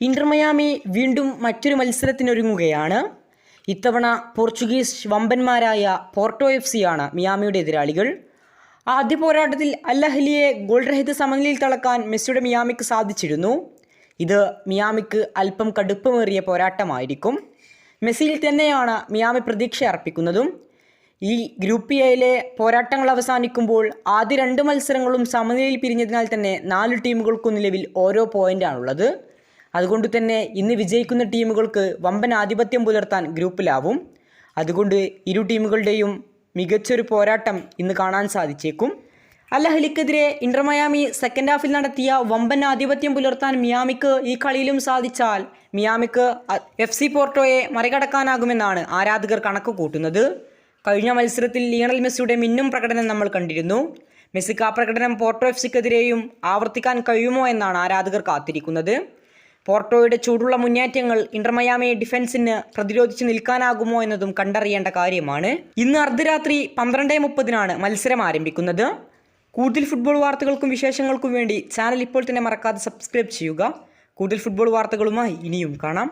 Inter Miami വീണ്ടും മറ്റൊരു മത്സരത്തിനൊരുങ്ങുകയാണ്. ഇത്തവണ പോർച്ചുഗീസ് വമ്പന്മാരായ പോർട്ടോ എഫ് സിയാണ് മിയാമിയുടെ എതിരാളികൾ. ആദ്യ പോരാട്ടത്തിൽ അല്ലഹലിയെ ഗോൾ രഹിത സമനിലയിൽ തളക്കാൻ മെസ്സിയുടെ മിയാമിക്ക് സാധിച്ചിരുന്നു. ഇത് മിയാമിക്ക് അല്പം കടുപ്പമേറിയ പോരാട്ടമായിരിക്കും. മെസ്സിയിൽ തന്നെയാണ് മിയാമി പ്രതീക്ഷ അർപ്പിക്കുന്നതും. ഈ ഗ്രൂപ്പ് എയിലെ പോരാട്ടങ്ങൾ അവസാനിക്കുമ്പോൾ ആദ്യ രണ്ട് മത്സരങ്ങളും സമനിലയിൽ പിരിഞ്ഞതിനാൽ തന്നെ നാല് ടീമുകൾക്കും നിലവിൽ ഓരോ പോയിന്റാണുള്ളത് അതുകൊണ്ട് തന്നെ ഇന്ന് വിജയിക്കുന്ന ടീമുകൾക്ക് വമ്പൻ ആധിപത്യം പുലർത്താൻ ഗ്രൂപ്പിലാവും അതുകൊണ്ട് ഇരു ടീമുകളുടെയും മികച്ചൊരു പോരാട്ടം ഇന്ന് കാണാൻ സാധിച്ചേക്കും. അല്ലഹലിക്കെതിരെ ഇന്റർ മയാമി സെക്കൻഡ് ഹാഫിൽ നടത്തിയ വമ്പൻ ആധിപത്യം പുലർത്താൻ മിയാമിക്ക് ഈ കളിയിലും സാധിച്ചാൽ മിയാമിക്ക് എഫ് സി പോർട്ടോയെ മറികടക്കാനാകുമെന്നാണ് ആരാധകർ കണക്ക് കൂട്ടുന്നത്. കഴിഞ്ഞ മത്സരത്തിൽ ലിയണൽ മെസ്സിയുടെ മിന്നും പ്രകടനം നമ്മൾ കണ്ടിരുന്നു. മെസ്സിക്ക് ആ പ്രകടനം പോർട്ടോ എഫ് സിക്കെതിരെയും ആവർത്തിക്കാൻ കഴിയുമോ എന്നാണ് ആരാധകർ കാത്തിരിക്കുന്നത്. പോർട്ടോയുടെ ചൂടുള്ള മുന്നേറ്റങ്ങൾ ഇന്റർമയാമയെ ഡിഫൻസിന് പ്രതിരോധിച്ച് നിൽക്കാനാകുമോ എന്നതും കണ്ടറിയേണ്ട കാര്യമാണ്. ഇന്ന് അർദ്ധരാത്രി പന്ത്രണ്ട് മുപ്പതിനാണ് മത്സരം ആരംഭിക്കുന്നത്. കൂടുതൽ ഫുട്ബോൾ വാർത്തകൾക്കും വിശേഷങ്ങൾക്കും വേണ്ടി ചാനൽ ഇപ്പോൾ തന്നെ മറക്കാതെ സബ്സ്ക്രൈബ് ചെയ്യുക. കൂടുതൽ ഫുട്ബോൾ വാർത്തകളുമായി ഇനിയും കാണാം.